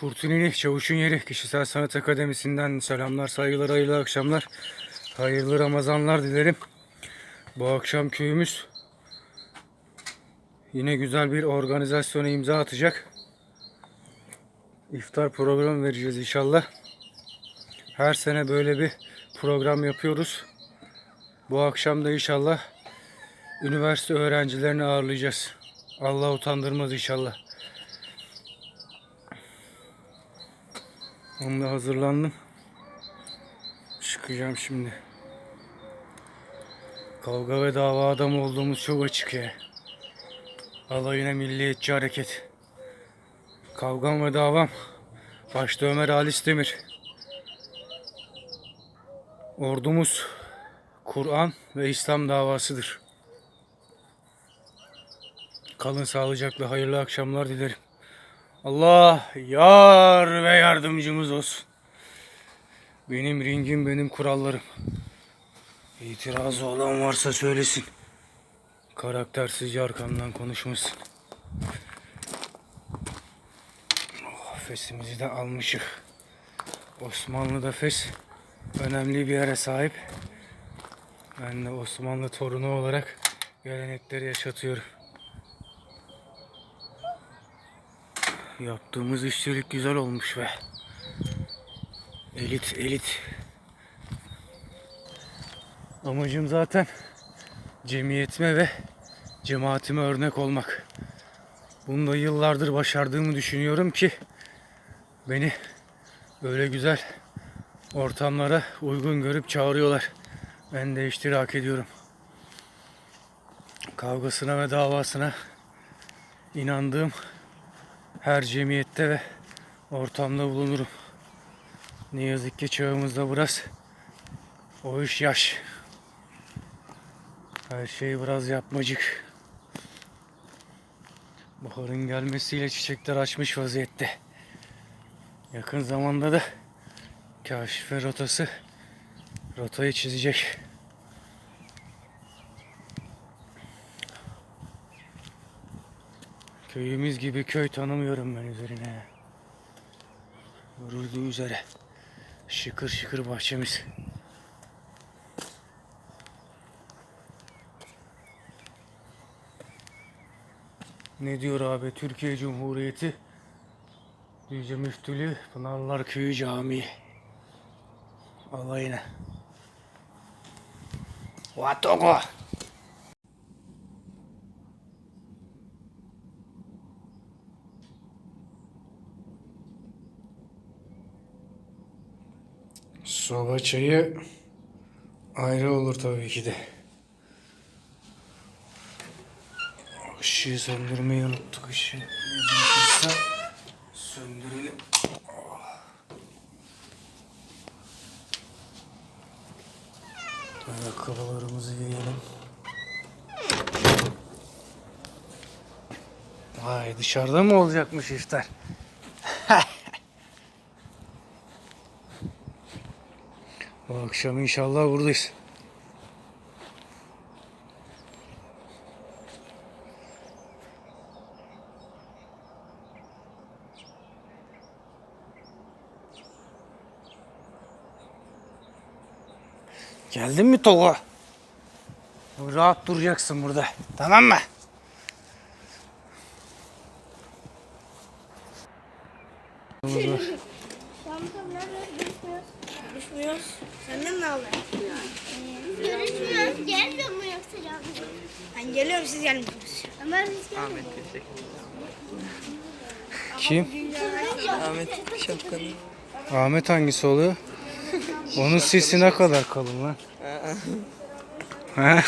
Kurtunili Çavuş'un yeri Kişisel Sanat Akademisi'nden selamlar, saygılar, hayırlı akşamlar. Hayırlı Ramazanlar dilerim. Bu akşam köyümüz yine güzel bir organizasyona imza atacak. İftar programı vereceğiz inşallah. Her sene böyle bir program yapıyoruz. Bu akşam da inşallah üniversite öğrencilerini ağırlayacağız. Allah utandırmaz inşallah. Onunla hazırlandım. Çıkacağım şimdi. Kavga ve dava adamı olduğumuz çok açık ya. Alayına milliyetçi hareket. Kavgam ve davam. Başta Ömer Halis Demir. Ordumuz Kur'an ve İslam davasıdır. Kalın sağlıcakla hayırlı akşamlar dilerim. Allah yar ve yardımcımız olsun. Benim ringim benim kurallarım. İtirazı olan varsa söylesin. Karaktersizce arkamdan konuşmasın. Oh, fesimizi de almışık. Osmanlı'da Fes önemli bir yere sahip. Ben de Osmanlı torunu olarak gelenekleri yaşatıyorum. Yaptığımız işçilik güzel olmuş be. Elit elit. Amacım zaten cemiyetime ve cemaatime örnek olmak. Bunu da yıllardır başardığımı düşünüyorum ki beni böyle güzel ortamlara uygun görüp çağırıyorlar. Ben de iştirak ediyorum. Kavgasına ve davasına inandığım her cemiyette ve ortamda bulunurum. Ne yazık ki çağımızda biraz o iş yaş. Her şey biraz yapmacık. Baharın gelmesiyle çiçekler açmış vaziyette. Yakın zamanda da kaşife rotası rotayı çizecek. Köyümüz gibi köy tanımıyorum ben üzerine. Görüldüğü üzere. Şıkır şıkır bahçemiz. Ne diyor abi Türkiye Cumhuriyeti Yüce Müftülüğü Pınarlar Köyü Camii Alayına Watogo Soba çayı ayrı olur tabii ki de. Işığı söndürmeyi unuttuk. Yakınsa söndürelim. Ayakkabılarımızı giyelim. Vay dışarıda mı olacakmış iftar? Bu akşam inşallah buradayız. Geldin mi Tolga? Rahat duracaksın burada. Tamam mı? Görüşmüyoruz. Senden ne haber? Görüşmüyoruz. Gelmiyor mu yoksa canım? Ben geliyorum siz gelmiyorsunuz. Ömer hiç gelmiyor. Kim? Ahmet şapkanı. Ahmet hangisi oluyor? Onun sesi ne kadar kalın lan? He?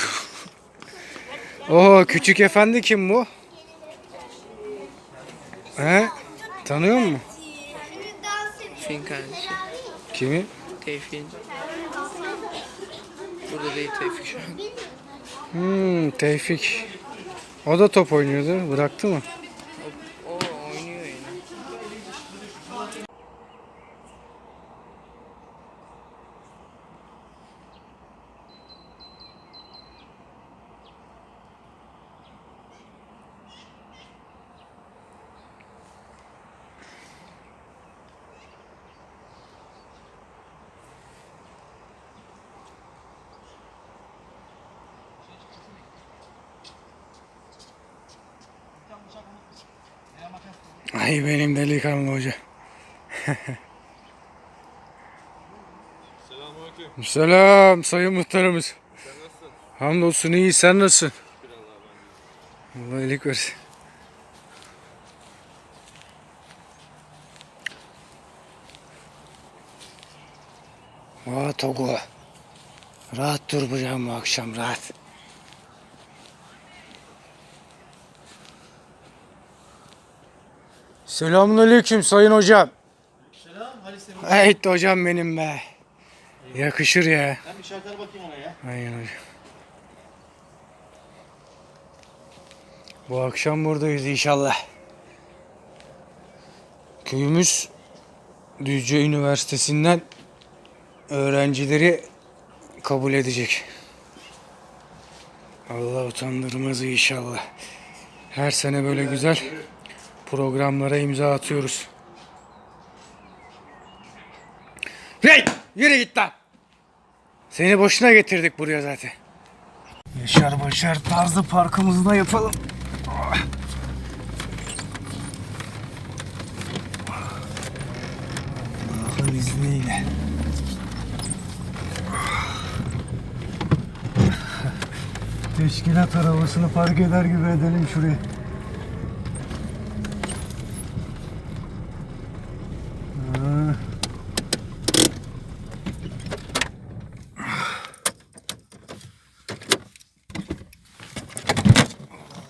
Oo küçük efendi kim bu? He? Tanıyor musun? Fin kardeşi. Kimi? Tevfik'in. Burada değil Tevfik şu an. Hmm, Tevfik. O da top oynuyordu. Bıraktı mı? Ay benim delikanlı hoca. Selamünaleyküm. Selam sayın muhtarımız. Sen nasılsın? Hamdolsun iyi sen nasılsın? Allah iyilik versin. Aa Togo. Rahat dur bu akşam rahat. Selamünaleyküm sayın hocam. Selam Halis Selim. Evet hocam benim be. Yakışır ya. Ben bir şarkılara bakayım ona ya. Aynen hocam. Bu akşam buradayız inşallah. Köyümüz Düzce Üniversitesi'nden öğrencileri kabul edecek. Allah utandırmaz inşallah. Her sene böyle güzel programlara imza atıyoruz. Hey! Yürü git lan! Seni boşuna getirdik buraya zaten. Yaşar Başar tarzı parkımızda yapalım. Allah'ın izniyle. Teşkilat arabasını park eder gibi edelim şuraya. Ha.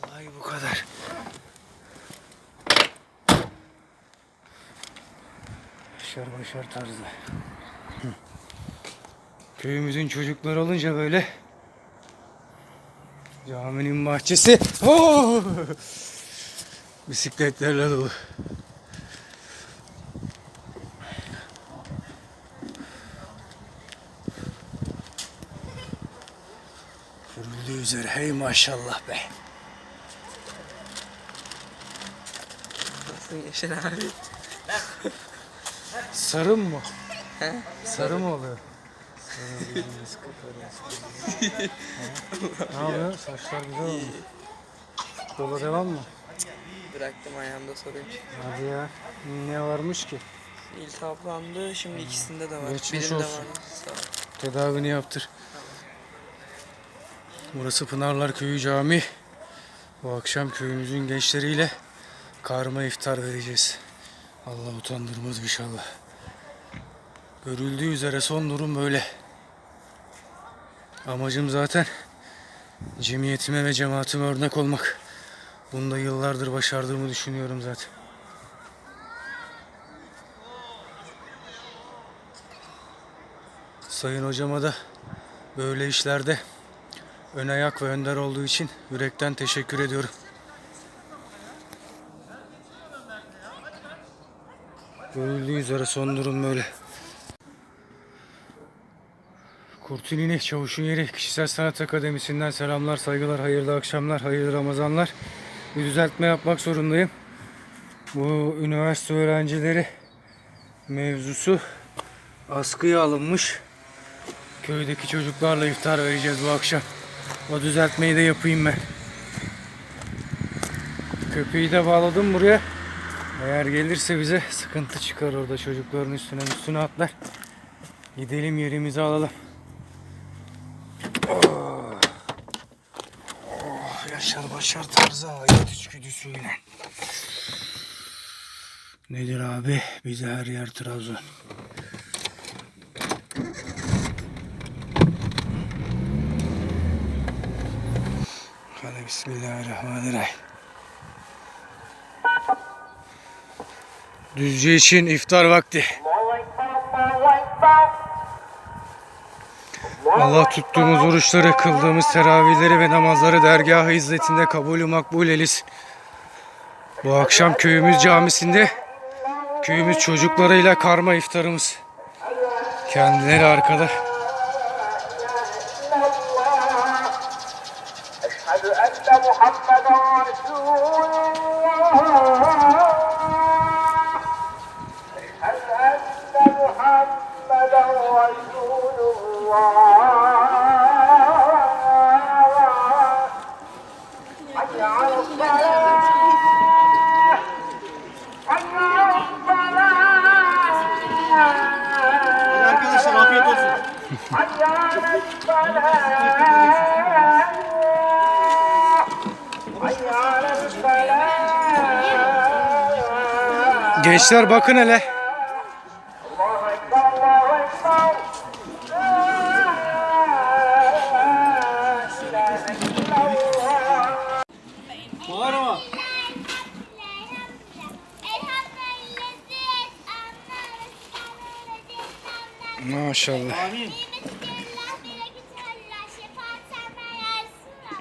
Vallahi bu kadar. Başar tarzı. Hı. Köyümüzün çocukları olunca böyle caminin bahçesi Oo! bisikletlerle dolu. Görüldüğü üzere hey maşallah be. Nasılsın Yaşar abi? Sarı mı? Sarı mı oluyor? ne yapıyor? Saçlar güzel oldu. Yola devam mı? Bıraktım ayağımda sorun. Hadi ya. Ne varmış ki? İltihaplandı. Şimdi ikisinde de var. Geçmiş Birinde olsun. var. Sağ ol. Tedavini yaptır. Burası Pınarlar Köyü Camii. Bu akşam köyümüzün gençleriyle karma iftar vereceğiz. Allah utandırmaz inşallah. Görüldüğü üzere son durum böyle. Amacım zaten cemiyetime ve cemaatime örnek olmak. Bunu da yıllardır başardığımı düşünüyorum zaten. Sayın hocama da böyle işlerde ön ayak ve önder olduğu için yürekten teşekkür ediyorum. Görüldüğü üzere son durum böyle. Kurtulini Çavuş'un yeri Kişisel Sanat Akademisi'nden selamlar, saygılar, hayırlı akşamlar, hayırlı Ramazanlar. Bir düzeltme yapmak zorundayım. Bu üniversite öğrencileri mevzusu askıya alınmış. Köydeki çocuklarla iftar vereceğiz bu akşam. O düzeltmeyi de yapayım ben. Köpeği de bağladım buraya. Eğer gelirse bize sıkıntı çıkar orada çocukların üstüne üstüne atlar. Gidelim yerimizi alalım. Oh. Oh, Yaşar Başar tarzı hayat içgüdüsüyle. Nedir abi? Bize her yer Trabzon. Hadi Bismillahirrahmanirrahim. Düzce için iftar vakti. Allah tuttuğumuz oruçları, kıldığımız teravihleri ve namazları dergahı izzetinde kabulü makbul eylesin. Bu akşam köyümüz camisinde köyümüz çocuklarıyla karma iftarımız. Kendileri arkada. أشهد أن محمدا رسول الله Gençler bakın hele. Maşallah. Amin.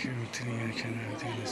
Kilometrenin yelkenleri deniz.